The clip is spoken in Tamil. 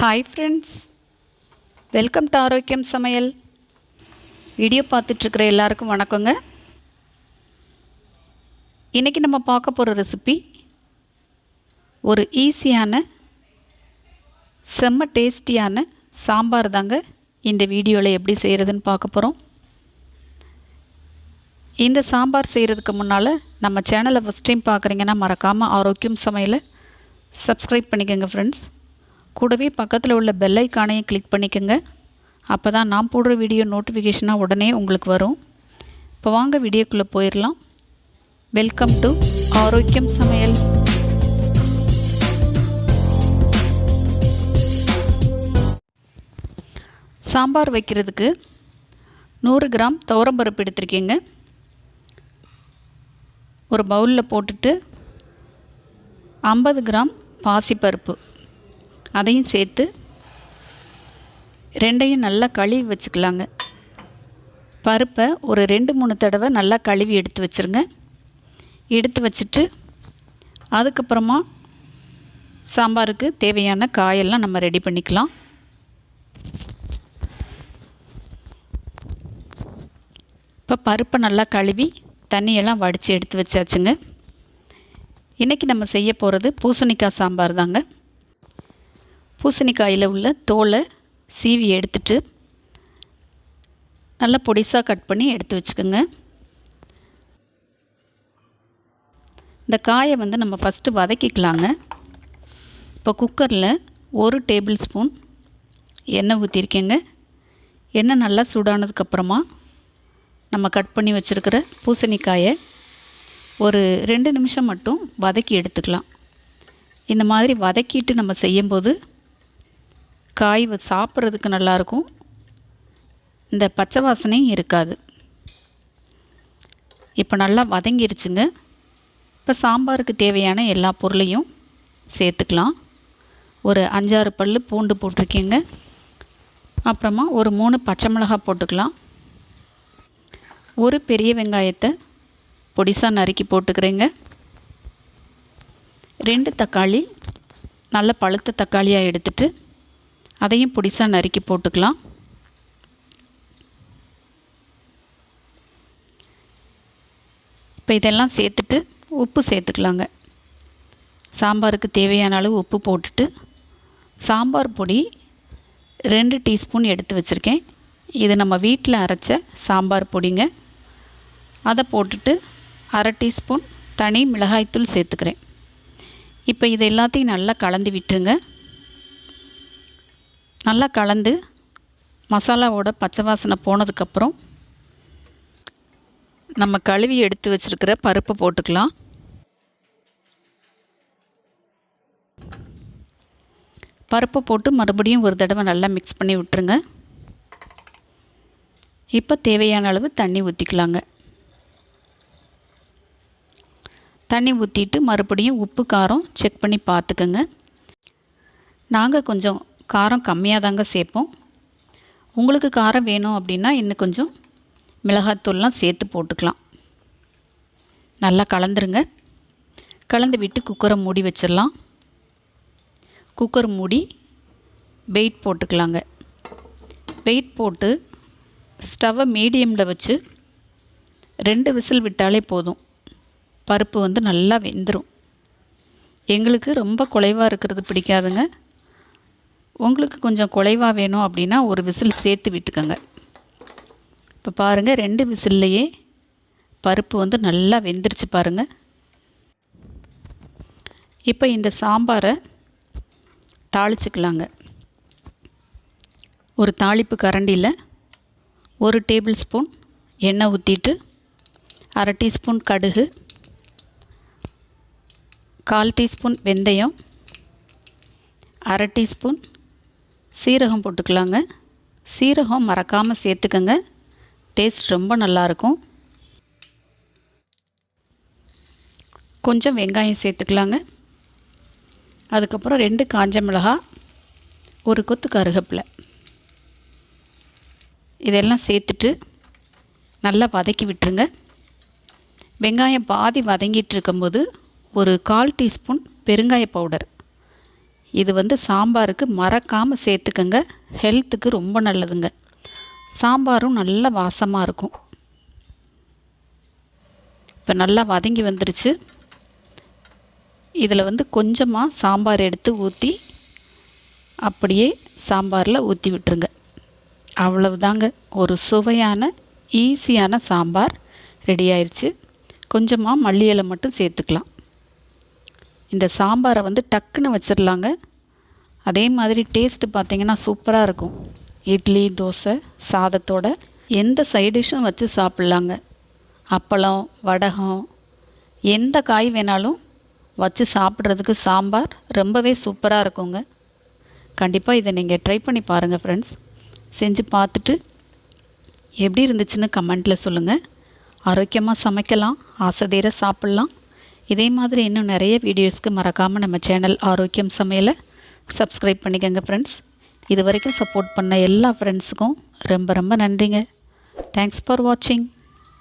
ஹாய் ஃப்ரெண்ட்ஸ் வெல்கம் டு ஆரோக்கியம் சமையல் வீடியோ பார்த்துட்ருக்குற எல்லாருக்கும் வணக்கங்க. இன்றைக்கி நம்ம பார்க்க போகிற ரெசிபி ஒரு ஈஸியான செம்ம டேஸ்டியான சாம்பார் தாங்க இந்த வீடியோவில் எப்படி செய்கிறதுன்னு பார்க்க போகிறோம் இந்த சாம்பார் செய்கிறதுக்கு முன்னால் நம்ம சேனலை ஃபஸ்ட் டைம் பார்க்குறீங்கன்னா மறக்காமல் ஆரோக்கியம் சமையலை சப்ஸ்கிரைப் பண்ணிக்கோங்க ஃப்ரெண்ட்ஸ் கூடவே பக்கத்தில் உள்ள பெல் ஐக்கானையும் கிளிக் பண்ணிக்கோங்க. அப்போ தான் நான் போடுற வீடியோ நோட்டிஃபிகேஷனாக உடனே உங்களுக்கு வரும். இப்போ வாங்க வீடியோக்குள்ளே போயிடலாம் வெல்கம் டு ஆரோக்கியம் சமையல். சாம்பார் வைக்கிறதுக்கு நூறு கிராம் துவரம்பருப்பு எடுத்திருக்கீங்க. ஒரு பவுலில் போட்டுட்டு ஐம்பது கிராம் பாசிப்பருப்பு. அதையும் சேர்த்து ரெண்டையும் நல்லா கழுவி வச்சுக்கலாங்க. பருப்பை ஒரு ரெண்டு மூணு தடவை நல்லா கழுவி எடுத்து வச்சுருங்க. எடுத்து வச்சுட்டு அதுக்கப்புறமா சாம்பாருக்கு தேவையான காயெல்லாம் நம்ம ரெடி பண்ணிக்கலாம். இப்போ பருப்பை நல்லா கழுவி தண்ணியெல்லாம் வடித்து எடுத்து வச்சாச்சுங்க. இன்றைக்கி நம்ம செய்ய போகிறது பூசணிக்காய் சாம்பார் தாங்க. பூசணிக்காயில் உள்ள தோலை சீவி எடுத்துட்டு நல்லா பொடிசாக கட் பண்ணி எடுத்து வச்சுக்கோங்க. இந்த காயை வந்து நம்ம ஃபஸ்ட்டு வதக்கிக்கலாங்க. இப்போ குக்கரில் ஒரு டேபிள் ஸ்பூன் எண்ணெய் ஊற்றிருக்கேங்க எண்ணெய் நல்லா சூடானதுக்கப்புறமா நம்ம கட் பண்ணி வச்சுருக்கிற பூசணிக்காயை ஒரு ரெண்டு நிமிஷம் மட்டும் வதக்கி எடுத்துக்கலாம். இந்த மாதிரி வதக்கிட்டு நம்ம செய்யும்போது காய் சாப்பிட்றதுக்கு நல்லாயிருக்கும். இந்த பச்சை வாசனையும் இருக்காது. இப்போ நல்லா வதங்கிருச்சுங்க. இப்போ சாம்பாருக்கு தேவையான எல்லா பொருளையும் சேர்த்துக்கலாம். ஒரு அஞ்சாறு பல் பூண்டு போட்டிருக்கீங்க. அப்புறமா ஒரு மூணு பச்சை மிளகாய் போட்டுக்கலாம். ஒரு பெரிய வெங்காயத்தை பொடிசாக நறுக்கி போட்டுக்கிறேங்க. ரெண்டு தக்காளி நல்ல பழுத்த தக்காளியாக எடுத்துகிட்டு அதையும் பொடிசாக நறுக்கி போட்டுக்கலாம். இப்போ இதெல்லாம் சேர்த்துட்டு உப்பு சேர்த்துக்கலாங்க. சாம்பாருக்கு தேவையான அளவு உப்பு போட்டுட்டு சாம்பார் பொடி ரெண்டு டீஸ்பூன் எடுத்து வச்சுருக்கேன். இது நம்ம வீட்டில் அரைச்ச சாம்பார் பொடிங்க. அதை போட்டுட்டு அரை டீஸ்பூன் தனி மிளகாய்த்தூள் சேர்த்துக்கிறேன். இப்போ இது எல்லாத்தையும் நல்லா கலந்து விட்டுருங்க. நல்லா கலந்து மசாலாவோட பச்சை வாசனை போனதுக்கப்புறம் நம்ம கழுவி எடுத்து வச்சுருக்கிற பருப்பு போட்டுக்கலாம். பருப்பை போட்டு மறுபடியும் ஒரு தடவை நல்லா மிக்ஸ் பண்ணி விட்டுருங்க. இப்போ தேவையான அளவு தண்ணி ஊற்றிக்கலாங்க தண்ணி ஊற்றிட்டு மறுபடியும் உப்பு காரம் செக் பண்ணி பார்த்துக்கோங்க. நாங்கள் கொஞ்சம் காரம் கம்மியாக தாங்க சேர்ப்போம். உங்களுக்கு காரம் வேணும் அப்படின்னா இன்னும் கொஞ்சம் மிளகாத்தூள்லாம் சேர்த்து போட்டுக்கலாம். நல்லா கலந்துருங்க. கலந்து விட்டு குக்கரை மூடி வச்சிடலாம். குக்கர் மூடி வெயிட் போட்டுக்கலாங்க. வெயிட் போட்டு ஸ்டவ்வை மீடியமில் வச்சு ரெண்டு விசில் விட்டாலே போதும். பருப்பு வந்து நல்லா வெந்துடும் எங்களுக்கு ரொம்ப குலைவாக இருக்கிறது பிடிக்காதுங்க. உங்களுக்கு கொஞ்சம் குலைவாக வேணும் அப்படின்னா ஒரு விசில் சேர்த்து விட்டுக்கோங்க. இப்போ பாருங்கள் ரெண்டு விசில்லையே பருப்பு வந்து நல்லா வெந்துருச்சு பாருங்கள் இப்போ இந்த சாம்பாரை தாளிச்சுக்கலாங்க. ஒரு தாளிப்பு கரண்டியில் ஒரு டேபிள் ஸ்பூன் எண்ணெய் ஊற்றிட்டு அரை டீஸ்பூன் கடுகு கால் டீஸ்பூன் வெந்தயம் அரை டீஸ்பூன் சீரகம் போட்டுக்கலாங்க. சீரகம் மறக்காமல் சேர்த்துக்கங்க. டேஸ்ட் ரொம்ப நல்லாயிருக்கும் கொஞ்சம் வெங்காயம் சேர்த்துக்கலாங்க. அதுக்கப்புறம் ரெண்டு காஞ்ச மிளகா ஒரு கொத்து கருகப்பில். இதெல்லாம் சேர்த்துட்டு நல்லா வதக்கி விட்டுருங்க. வெங்காயம் பாதி வதங்கிட்டு இருக்கும்போது ஒரு கால் டீஸ்பூன் பெருங்காய பவுடர். இது வந்து சாம்பாருக்கு மறக்காமல் சேர்த்துக்கங்க. ஹெல்த்துக்கு ரொம்ப நல்லதுங்க. சாம்பாரும் நல்ல வாசமாக இருக்கும். இப்போ நல்லா வதங்கி வந்துருச்சு. இதில் வந்து கொஞ்சமாக சாம்பார் எடுத்து ஊற்றி அப்படியே சாம்பாரில் ஊற்றி விட்டுருங்க. அவ்வளவுதாங்க. ஒரு சுவையான ஈஸியான சாம்பார் ரெடி ஆயிடுச்சு கொஞ்சமாக மல்லி இலை மட்டும் சேர்த்துக்கலாம். இந்த சாம்பாரை வந்து டக்குன்னு வச்சிடலாங்க அதே மாதிரி டேஸ்ட்டு பார்த்தீங்கன்னா சூப்பராக இருக்கும். இட்லி தோசை சாதத்தோட எந்த சைடிஷும் வச்சு சாப்பிட்லாங்க. அப்பளம் வடகம் எந்த காய் வேணாலும் வச்சு சாப்பிட்றதுக்கு சாம்பார் ரொம்பவே சூப்பராக இருக்குங்க. கண்டிப்பாக இதை நீங்கள் ட்ரை பண்ணி பாருங்கள் ஃப்ரெண்ட்ஸ் செஞ்சு பார்த்துட்டு எப்படி இருந்துச்சுன்னு கமெண்ட்டில் சொல்லுங்கள் ஆரோக்கியமாக சமைக்கலாம் ஆசை தீர சாப்பிட்லாம். இதே மாதிரி இன்னும் நிறைய வீடியோஸ்க்கு மறக்காமல் நம்ம சேனல் ஆரோக்கியம் சமையலை சப்ஸ்கிரைப் பண்ணிக்கோங்க ஃப்ரெண்ட்ஸ் இது வரைக்கும் சப்போர்ட் பண்ண எல்லா ஃப்ரெண்ட்ஸுக்கும் ரொம்ப ரொம்ப நன்றிங்க. தேங்க்ஸ் ஃபார் வாட்சிங்